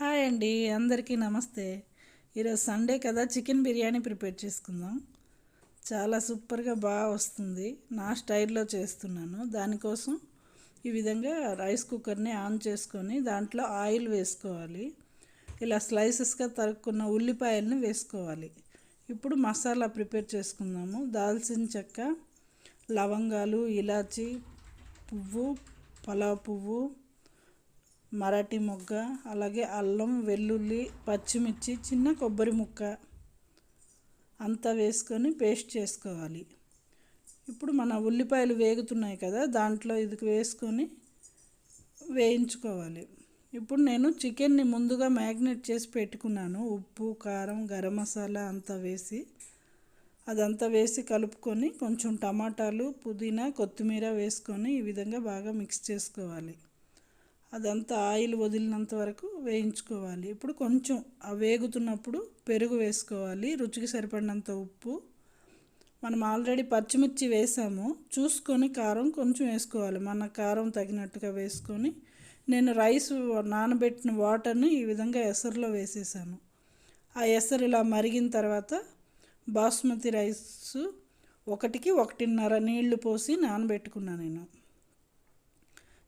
Hi అండి అందరికీ నమస్తే. ఈరోజు సండే కదా చికెన్ బిర్యానీ ప్రిపేర్ చేసుకుందాం. చాలా సూపర్గా బాగా వస్తుంది. నా స్టైల్లో చేస్తున్నాను. దానికోసం ఈ విధంగా రైస్ కుక్కర్ని ఆన్ చేసుకొని దాంట్లో ఆయిల్ వేసుకోవాలి. ఇలా స్లైసెస్గా తరుక్కున్న ఉల్లిపాయల్ని వేసుకోవాలి. ఇప్పుడు మసాలా ప్రిపేర్ చేసుకుందాము. దాల్చిన చెక్క లవంగాలు ఇలాచి పువ్వు పలావ్ పువ్వు మరాఠీ మొగ్గ అలాగే అల్లం వెల్లుల్లి పచ్చిమిర్చి చిన్న కొబ్బరి ముక్క అంతా వేసుకొని పేస్ట్ చేసుకోవాలి. ఇప్పుడు మన ఉల్లిపాయలు వేగుతున్నాయి కదా దాంట్లో ఇది వేసుకొని వేయించుకోవాలి. ఇప్పుడు నేను చికెన్ని ముందుగా మ్యాగ్నేట్ చేసి పెట్టుకున్నాను. ఉప్పు కారం గరం మసాలా అంతా వేసి అదంతా వేసి కలుపుకొని కొంచెం టమాటాలు పుదీనా కొత్తిమీర వేసుకొని ఈ విధంగా బాగా మిక్స్ చేసుకోవాలి. అదంతా ఆయిల్ వదిలినంత వరకు వేయించుకోవాలి. ఇప్పుడు కొంచెం ఆ వేగుతున్నప్పుడు పెరుగు వేసుకోవాలి. రుచికి సరిపడినంత ఉప్పు. మనం ఆల్రెడీ పచ్చిమిర్చి వేసాము. చూసుకొని కారం కొంచెం వేసుకోవాలి. మన కారం తగినట్టుగా వేసుకొని నేను రైస్ నానబెట్టిన వాటర్ని ఈ విధంగా ఎసరులో వేసేసాను. ఆ ఎసరు ఇలా మరిగిన తర్వాత బాస్మతి రైస్ ఒకటికి ఒకటిన్నర నీళ్ళు పోసి నానబెట్టుకున్నాను నేను.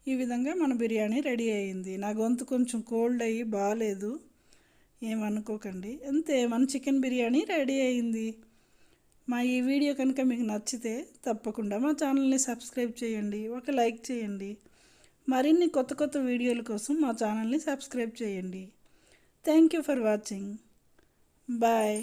ఈ విధంగా మన బిర్యానీ రెడీ అయింది. నా గొంతు కొంచెం కోల్డ్ అయ్యి బాగాలేదు ఏమనుకోకండి. అంతే మన చికెన్ బిర్యానీ రెడీ అయింది. మా ఈ వీడియో కనుక మీకు నచ్చితే తప్పకుండా మా ఛానల్ని సబ్స్క్రైబ్ చేయండి ఒక లైక్ చేయండి. మరిన్ని కొత్త కొత్త వీడియోల కోసం మా ఛానల్ని సబ్స్క్రైబ్ చేయండి. Thank you for watching bye